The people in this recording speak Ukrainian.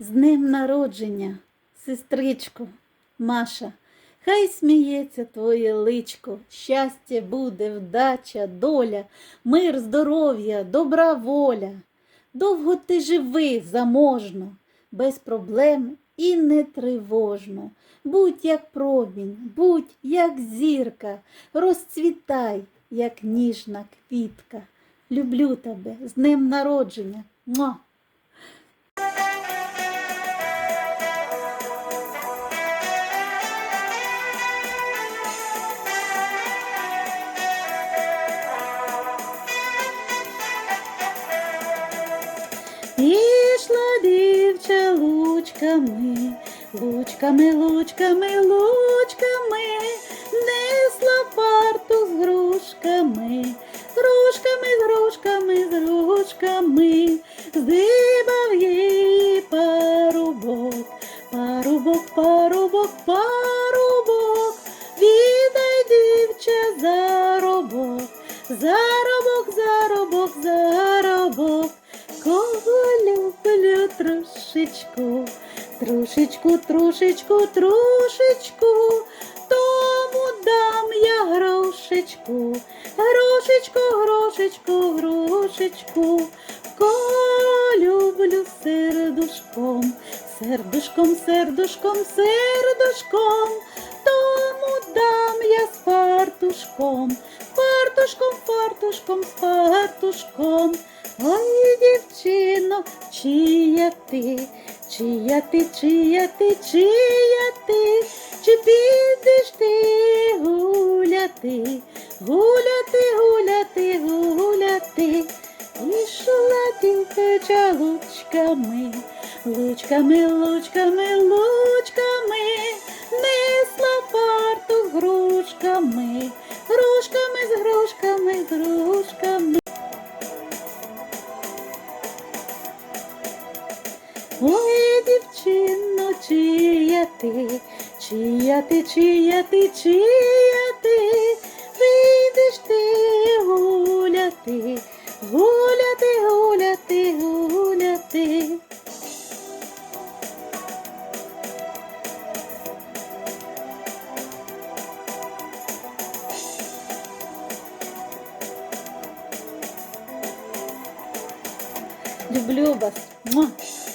З днем народження, сестричко, Маша, хай сміється твоє личко, щастя буде, вдача, доля, мир, здоров'я, добра воля. Довго ти живи заможно, без проблем і не тривожно. Будь як промінь, будь як зірка, розцвітай, як ніжна квітка. Люблю тебе з днем народження. Муа! Ішла дівча лучками, лучками, лучками, лучками, несла парту з грушками, грушками, з грушками, з грушками, здибав її парубок, парубок, парубок, парубок, віддай дівча заробок, заробок, Кого люблю трошечку, трошечку, трошечку, трошечку, тому дам я грошечку, грошечку, грошечку, грошечку, кого люблю сердушком, сердушком, сердушком, сердушком, тому дам я з фартушком, фартушком, фартушком, з фартушком. Ой, дівчино, чия ти, чия ти, чия ти, чия ти, чи підеш ти гуляти, гуляти, гуляти, гуляти, ішла дівча лучками, лучками, лучками, лучками, Ой, дівчино, чия ти, чия ти, чия ти, чия ти, вийдеш ти гуляти, гуляти, гуляти, гуляти. Люблю вас.